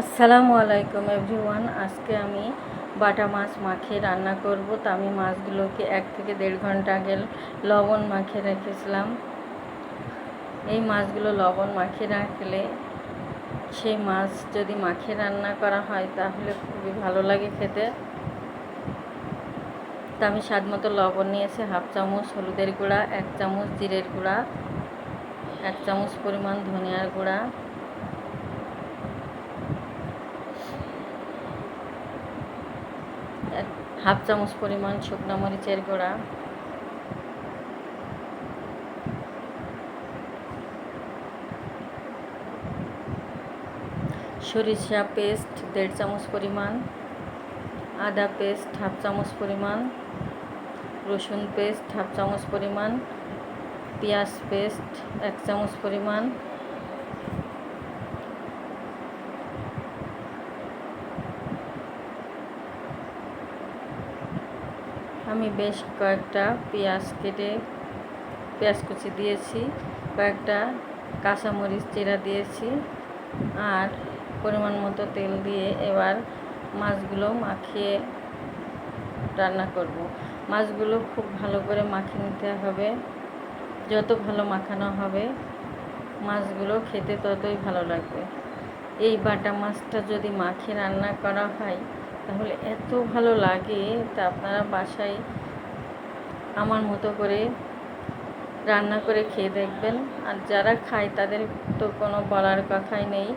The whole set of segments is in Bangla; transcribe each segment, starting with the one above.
আসসালামু আলাইকুম এভরিওয়ান। আজকে আমি বাটা মাছ মাখিয়ে রান্না করব। তা আমি মাছগুলোকে এক থেকে দেড় ঘণ্টা আগে লবণ মাখিয়ে রেখেছিলাম। এই মাছগুলো লবণ মাখিয়ে রাখলে সেই মাছ যদি মাখিয়ে রান্না করা হয় তাহলে খুবই ভালো লাগে খেতে। তা আমি স্বাদ মতো লবণ নিয়েছি, হাফ চামচ হলুদের গুঁড়া, এক চামচ জিরের গুঁড়া, এক চামচ পরিমাণ ধনিয়ার গুঁড়া। হাফ চামচ পরিমাণ শুকনো মরিচের গুঁড়া। সরিষা পেস্ট দেড় চামচ পরিমাণ। আদা পেস্ট হাফ চামচ পরিমাণ। রসুন পেস্ট হাফ চামচ পরিমাণ। পেঁয়াজ পেস্ট এক চামচ পরিমাণ। আমি বেশ কয়েকটা পেঁয়াজ কেটে, পেঁয়াজ কুচি দিয়েছি, কয়েকটা কাঁচামরিচ চিরা দিয়েছি আর পরিমাণ মতো তেল দিয়ে এবার মাছগুলো মাখিয়ে রান্না করব। মাছগুলো খুব ভালো করে মাখিয়ে নিতে হবে। যত ভালো মাখানো হবে, মাছগুলো খেতে ততই ভালো লাগবে। এই বাটা মাছটা যদি মাখিয়ে রান্না করা হয় তাহলে এত ভালো লাগে তা আপনারা বাসায় আমার মতো করে রান্না করে খেয়ে দেখবেন। আর যারা খায় তাদের তো কোনো বলার কথাই নেই।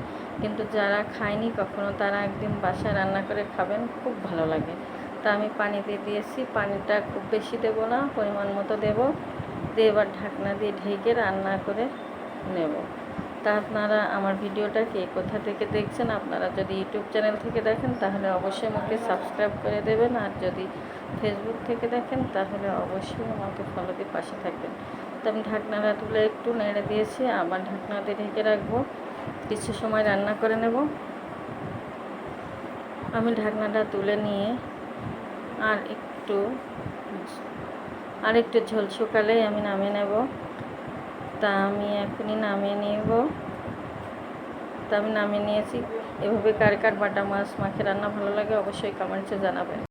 কিন্তু যারা খায়নি কখনো তারা একদিন বাসায় রান্না করে খাবেন, খুব ভালো লাগে। তা আমি পানি দিয়ে দিয়েছি। পানিটা খুব বেশি দেব না, পরিমাণ মতো দেব। দিয়ে এবার ঢাকনা দিয়ে ঢেকে রান্না করে নেব। তা আপনারা আমার ভিডিওটা কে কোথা থেকে দেখছেন আপনারা যদি ইউটিউব চ্যানেল থেকে দেখেন তাহলে অবশ্যই আমাকে সাবস্ক্রাইব করে দেবেন। আর যদি ফেসবুক থেকে দেখেন তাহলে অবশ্যই আমাকে ফলো দিয়ে পাশে থাকবেন। তো আমি ঢাকনাটা তুলে একটু নেড়ে দিয়েছি, আবার ঢাকনা দিয়ে ঢেকে রাখব। কিছু সময় রান্না করে নেব। আমি ঢাকনাটা তুলে নিয়ে আর একটু আর একটু ঝোল শুকালেই আমি নামিয়ে নেব। তা আমি এখনই নামিয়ে নেব। তা আমি নামিয়ে নিয়েছি। এভাবে কার কার বাটা মাছ, মাখে রান্না ভালো লাগে অবশ্যই কমেন্টসে জানাবেন।